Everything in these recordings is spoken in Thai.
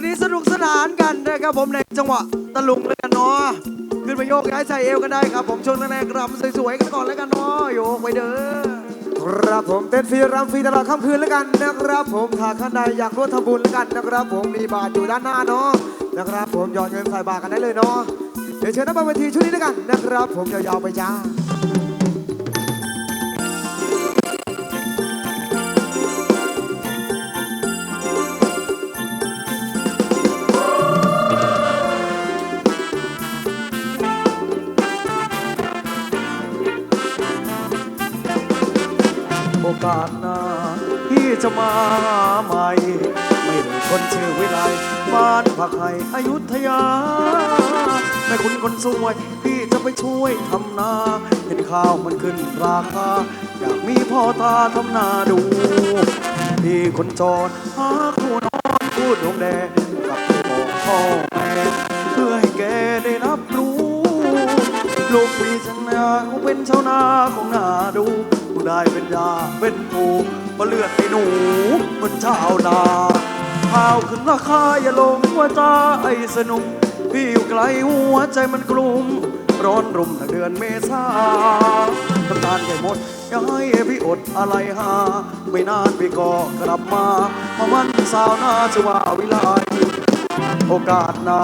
นนี้สนุกสนานกันนะครับผมในจังหวะตะลุงแล้วกันเนาะขึ้นมาโยกย้ายใส่เอวกันได้ครับ ผมช่วงแรกๆรำสวยๆกันก่อนแล้วกันเนาะโยกไปเด้อครับผมเต้นฟรีรำฟรีตลอดค่ำคืนแล้วกันนะครับผมถ้าท่านใดอยากร่วมทำบุญแล้วกันนะครับผมมีบาทอยู่ด้านหน้าเนาะนะครับผมหยอดเงินใส่บาทกันได้เลยเนาะเดี๋ยวเชิญนักบนเวทีชุดนี้แล้วกันนะครับผมยาวๆไปจ้า อกาสหน้าพี่จะมาใหม่ ไม่ได้คนชื่อวิไลบ้านผักไห่อยุธยาแม่คุณคนสวย พี่จะไปช่วยทำนา เห็นข้าวมันขึ้นราคา อยากมีพ่อตาทำนาดู พี่คนจรหาคู่นอนคู่ดวงแดงกับไปบอกพ่อแม่เพื่อให้แกได้รับรู้ ลูกพี่ฉันอยาเป็นชาวนาของนาดู ได้เป็นยาเป็นปูมาเลือดให้หนูเหมือนชาวนาข้าวขึ้นราคาอย่าลงว่าจ้าไอ้สนุกพี่อยู่ไกลหัวใจมันกลุ่มร้อนรุ่มตั้งเดือนเมษาน้ำตาลใหญ่หมดย่าให้พี่อดอะไรหา ไม่นานพี่ก็กลับมามาวันสาวนาจะว่าวิไลโอกาสนา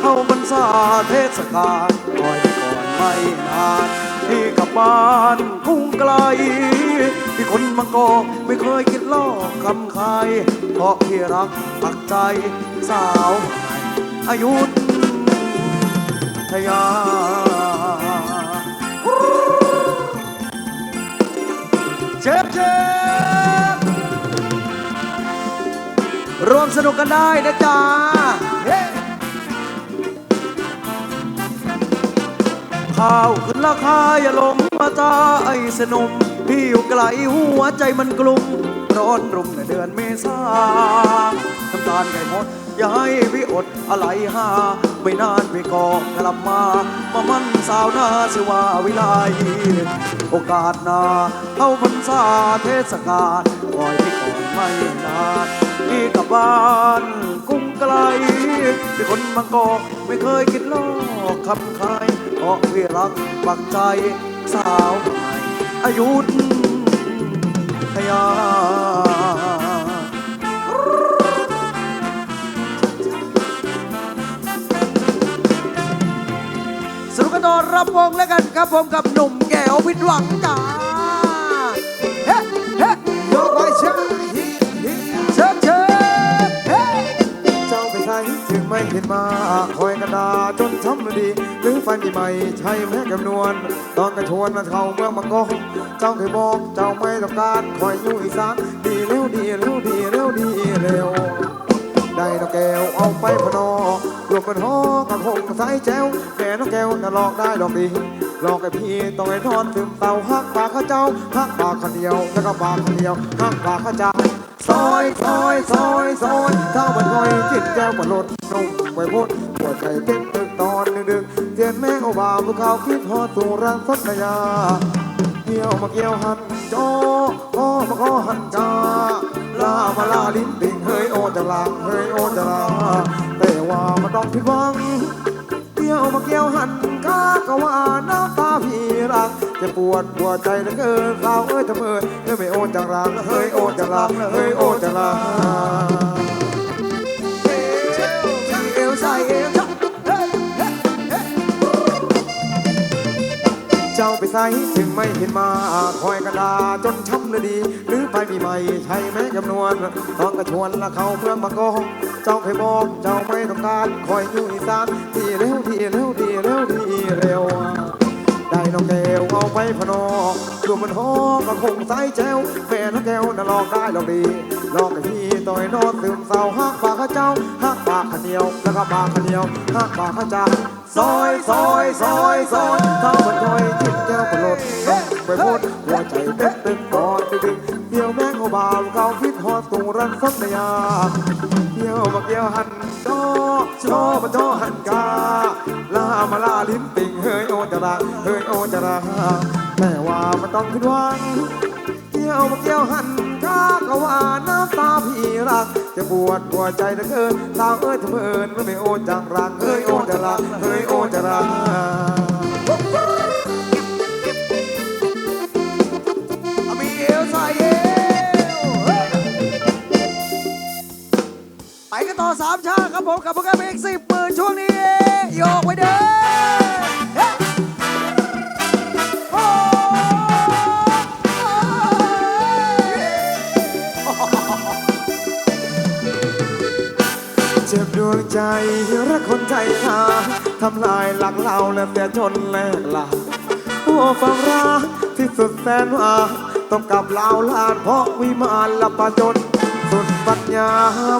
เข้าบรรษาเทศกาลคอยไปก่อนไม่นาน ที่กลับบ้านกรุงไกลที่คนบางกอกไม่เคยคิดลอกคำใคร เพราะพี่รักปักใจสาวอายุทยาเชฟเชฟร่วมสนุกกันได้นะจ๊ะ ข้าวขึ้นราคาอย่าลงมาจ้าไอ้สนุมพี่อยู่ไกลหัวใจมันกลุ่มร้อนรุ่มในเดือนเมษาน้ำตาลไก่หมดอย่าให้พี่อดอะไรหาไม่นานพี่ก็กลับมา มามันสาวนาสิว่าวิไลโอกาสนาเข้าพรรษาเทศกาลคอยพี่ก่อนไม่นานพี่กลับบ้านกรุงไกล เป็นคนบางกอกไม่เคยคิดลอกคำใครเพราะพี่รักปักใจสาวใหม่อายุทยาสนุกกันต่อรับวงแล้วกันครับผมกับหนุ่มแก้วพิดหวังจ้าเฮ้เฮ้โยกไปเชิญเชิญเชิญ ไม่เห็นมาคอยกระดาจนช้ำดี หรือไฟมีใหม่ใช่แม่กำนวณตอนกระชวนมาเข้าเมืองมังกรเจ้าเคยบอกเจ้าไม่ต้องการคอยอยู่อีสานดีเร็วดีเร็วดีเร็วดีเร็วได้นกแก้วเอาไปพนอรวมเป็นหอกับหงสายแจ้วแม่นกแก้วน่ะหลอกได้หลอกดีหลอกไอ้พี่ต้องไอ้นอนซึมเต่าฮักปากข้าเจ้าฮักปากข้าเดียวแล้วก็ปากข้าเดียวฮักปากข้าเจ้าซอยซอยซอยซอยถ้ามันคอยจิตแก้วมันลด นุ่มไปพูดหัวใจเต้นตึกตอนดึกๆเทียนแม่งเอาบาภูเขาคิดฮอดสู่รังสัตยาเกี่ยวมาเกี่ยวหันจอขอมาขอหันจาลามาลาลิ้นปิงเฮ้ยโอจะลาเฮ้ยโอจะลาแต่ว่ามันต้องผิดหวังเกี่ยวมาเกี่ยวหันกากะว่าน้ำตาพี่รักจะปวดหัวใจเหลือเกินสาวเอ้ยทำเอ้ยเอ้ยไม่โอจังรังเฮ้ยโอจังรังเฮ้ยโอจังรัง ใสถึงไม่เห็นมาคอยกระดาจนช้ำเลยดี หรือไปมีใหม่ใช่ไหมจำนวนตอนกระชวนละเขาเมืองบางกอกเจ้าเคยบอกเจ้าไม่ต้องการคอยอยู่อีสานทีเร็วทีเร็วทีเร็วทีเร็วได้น้องแก้วเอาไปพนอรวมมันหอก็คงสายแจ้วแม่น้องแก้วน่ะลอกได้ลอกดีลอกไอ้พี่ต่อยนอนซึมเศร้าฮักปากข้าเจ้าฮักปากข้าเหนียวแล้วก็ปากข้าเหนียวฮักปากข้าจ้า ซอยซอยซอยซอยเข้ามันคอยจิตแก้วปลดไปพูดหัวใจเต้นตึงตอนดึกๆเดียวแมงเอาบาวเขาคิดฮอดตูรันสักยาเดียวมาเกี่ยวหันจอจอมาจอหันกาลามาลาลิ้นปิงเฮ้ยโอจรักเฮ้ยโอจรักแต่ว่ามันต้องผิดหวังเกี่ยวมาเกี่ยวหันข้าก็ว่าน้ำตาพี่รัก จะปวดปวใจเหลือเกินสาวเอ้ยทำเอิญไม่โอจังรัก ผมกับโปรแกรมอีกสิบหมื่นช่วงนี้โยกไปเด้อเฮ้ยโอ้เจ็บดวงใจรักคนใจหาทำลายหลักเราและเสียจนแลกลาโอ้ความรักที่สุดแสนหวานต้องกลับลาวลานเพราะวิมานละปะจน ปัญญา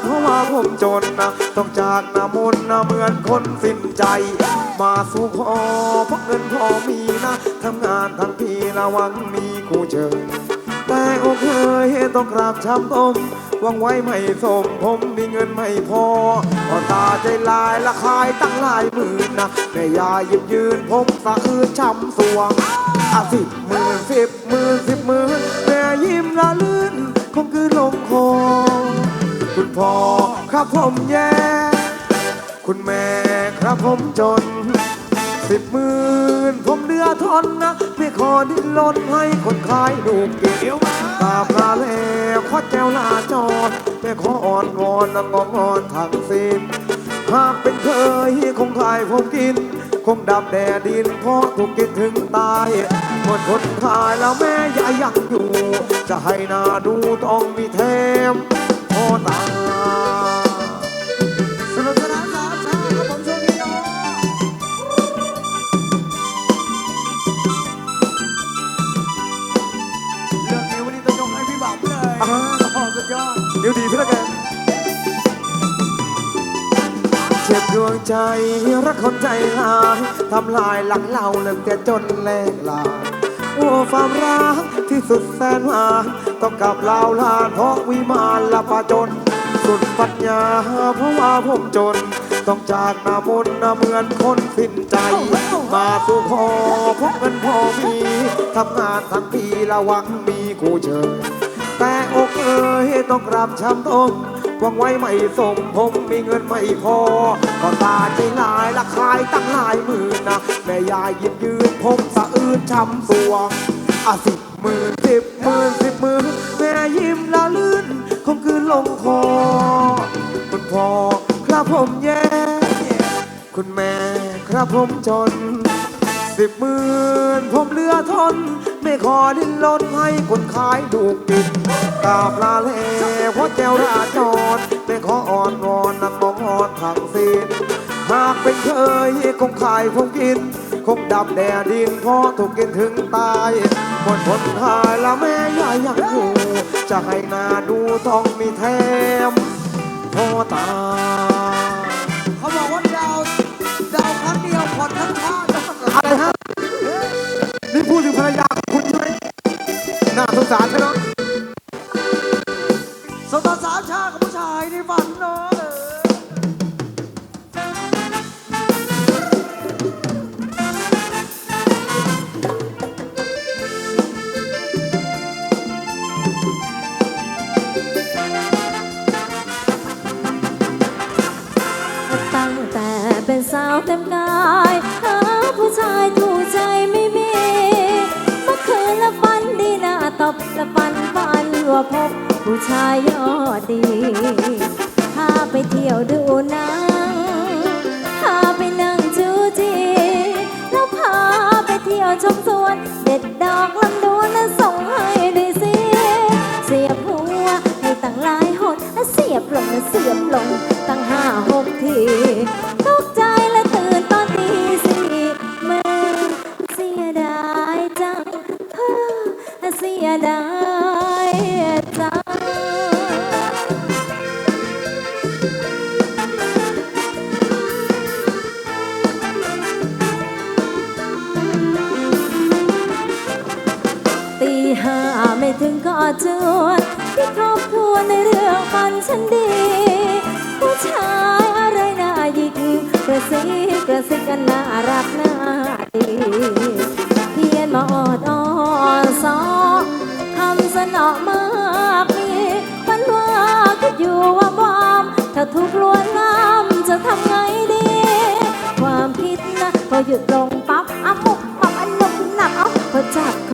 เพราะว่าผมจนนะต้องจากหนามนนะเหมือนคนสิ้นใจ มาสู่ขอเพราะเงินพอมีนะทำงานทั้งปีระวังมีคู่เจอแต่ก็เคยต้องกราบช้ำต้มวังไว้ไม่สมผมมีเงินไม่พอพอตาใจลายละคายตั้งหลายหมื่นนะแม่ยาหยิบยืนผมสะอื้นช้ำสวงอะสิบหมื่นสิบหมื่นสิบหมื่นแม่ยิ้มละลื่นคงคือลงคอ พ่อครับผมแย่ คุณแม่ครับผมจน สิบหมื่นผมเดือทนนะไม่ขอดิ้นรนให้คนขายดูกเกี่ยวตาปลาแล้วขอแจวลาจอดไม่ขออ่อนวอนนะงองอนทางสิ้นหากเป็นเคยคงขายผมกิน คงดับแดดดินเพราะถูกกินถึงตายหมดคนขายแล้วแม่ยายยังอยู่ จะให้นาดูต้องมีแถมพ่อตา ดยอดเดี๋ยวดีพี่ละแกเจ็บดวงใจรักคนใจหายทำลายหลังเราเลิกแต่จนแลกลาโอ้ความรักที่สุดแสนหวานต้องกลับลาวลานเพราะวิมานละปะจน สุดปัญญาเพราะว่าผมจน ต้องจากนามนนะเหมือนคนสิ้นใจ มาสู่พอพบกันพอมีทำงานทั้งปีระวังมีกูเจอแต่อก ต้องกราบช้ำต้มวังไว้ไม่สมผมมีเงินไม่พอก็ตาใจลายละคายตั้งหลายหมื่นนะแม่ยายยิบยืนผมสะอื้นช้ำสวอะสิบหมื่นสิบหมื่นสิบหมื่นแม่ยิ้มละลื่นคงคืนลงคอ คุณพ่อครับผมแย่ คุณแม่ครับผมจน สิบหมื่นผมเหลือทน ไม่ขอดิ้นรนให้คนขายดูกินกราบลาแลเพราะแจวราจรไม่ขออ่อนวอนนักมองอ่อนทางสิ้นหากเป็นเคยคงขายผมกิน คงดับแดดดินพราะถูกกินถึงตายหมดคนขายแล้วแม่ยายยังอยู่จะให้นาดูต้องมีแถมพ่อตาเขา ผู้ชายยอดดีพาไปเที่ยวดูหนังพาไปนั่งจูจีแล้วพาไปเที่ยวชมสวน เด็ดดอกลำดวนและส่งให้ด้วยสิเสียบหัวให้ตั้งหลายหนและเสียบลงและเสียบลงตั้งห้าหกทีตกใจและตื่นตอนตีสี่แม่เสียดายจังเฮ้อเสียดาย ถึงก็เจอที่ครอบครัวในเรื่องฟันฉันดี ผู้ชายอะไรน่าหยิกกระซิบกระซิบกันน่ารักน่าดีเพียนมาอดอ้อนซอคำสนอมากมีมันว่าก็อยู่ว่าบอมถ้าทุกล้วนน้ำจะทำไงดี ความคิดนะพอหยุดลงปั๊บอ้ามุกปั๊บอันนุ่มหนักเอาพอจับ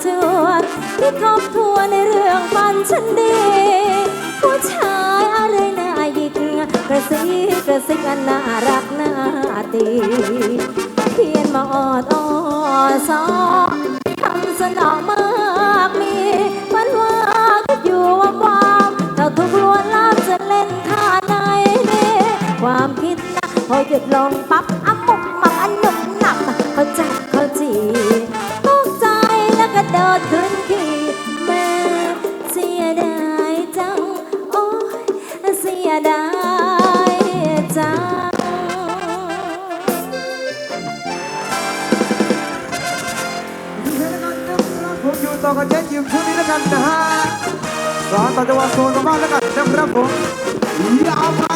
เจือที่ทบทวนในเรื่องฝันฉันดี ผู้ชายอะไรน่าหยิกกระซิบกระซิบอันน่ารักน่าตีเพียนมาออดอ้อซอทำสนองมา กันนะฮะสอนต่อจากวันโซนมากแล้วกันนะครับผมยาวไป